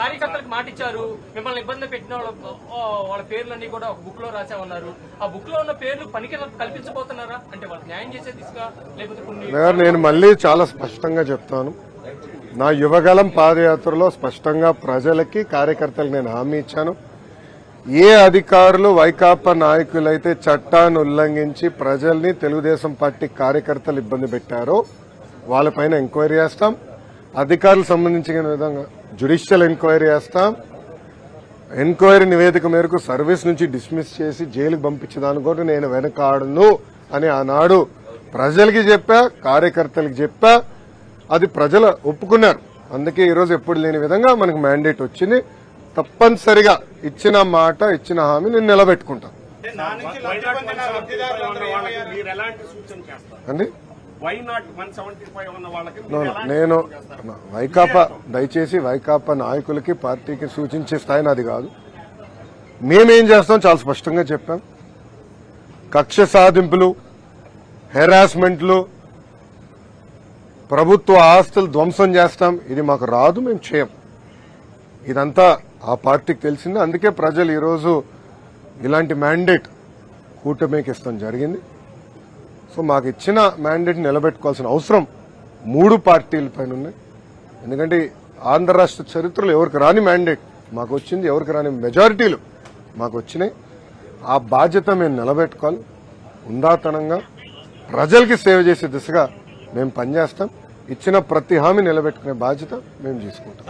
కార్యకర్తలకు మాట ఇచ్చారు మిమ్మల్ని ఇబ్బంది పెట్టిన వాళ్ళ వాళ్ళ పేర్లన్నీ కూడా ఒక బుక్లో రాసామన్నారు ఆ బుక్లో ఉన్న పేర్లు పనికి కల్పించబోతున్నారా? అంటే వాళ్ళకి న్యాయం చేసే దిశగా లేకపోతే నేను మళ్ళీ చాలా స్పష్టంగా చెప్తాను. నా యువగలం పాదయాత్రలో స్పష్టంగా ప్రజలకి కార్యకర్తలకు నేను హామీ ఇచ్చాను. ఏ అధికారులు వైకాపా నాయకులైతే చట్టాన్ని ఉల్లంఘించి ప్రజల్ని తెలుగుదేశం పార్టీ కార్యకర్తలు ఇబ్బంది పెట్టారో వాళ్ళపైన ఎంక్వైరీ చేస్తాం. అధికారులకు సంబంధించిన విధంగా జ్యుడిషియల్ ఎంక్వైరీ చేస్తాం. ఎంక్వైరీ నివేదిక మేరకు సర్వీస్ నుంచి డిస్మిస్ చేసి జైలుకు పంపించడానికి కూడా నేను వెనకాడను అని ఆనాడు ప్రజలకి చెప్పా కార్యకర్తలకు చెప్పా. అది ప్రజలు ఒప్పుకున్నారు. అందుకే ఈరోజు ఎప్పుడు లేని విధంగా మనకు మ్యాండేట్ వచ్చింది. తప్పనిసరిగా ఇచ్చిన మాట ఇచ్చిన హామీ నేను నిలబెట్టుకుంటాను అండి నేను సూచన వైకాపా దయచేసి వైకాపా నాయకులకి పార్టీకి సూచించే స్థాయి నాది కాదు. మేమేం చేస్తాం? చాలా స్పష్టంగా చెప్పాం. కక్ష సాధింపులు హెరాస్మెంట్లు ప్రభుత్వ ఆస్తులు ధ్వంసం చేస్తాం. ఇది మాకు రాదు మేము చేయం. ఇదంతా ఆ పార్టీకి తెలిసింది. అందుకే ప్రజలు ఈరోజు ఇలాంటి మ్యాండేట్ కూటమికి ఇస్తాం జరిగింది. సో మాకు ఇచ్చిన మ్యాండేట్ నిలబెట్టుకోవాల్సిన అవసరం మూడు పార్టీల పైన ఉన్నాయి ఎందుకంటే ఆంధ్ర రాష్ట్ర చరిత్రలో ఎవరికి రాని మ్యాండేట్ మాకు వచ్చింది ఎవరికి రాని మెజారిటీలు మాకు వచ్చినాయి. ఆ బాధ్యత మేము నిలబెట్టుకోవాలి. ఉందాతనంగా ప్రజలకి సేవ చేసే దిశగా మేము పనిచేస్తాం. ఇచ్చిన ప్రతి హామీ నిలబెట్టుకునే బాధ్యత మేము తీసుకుంటాం.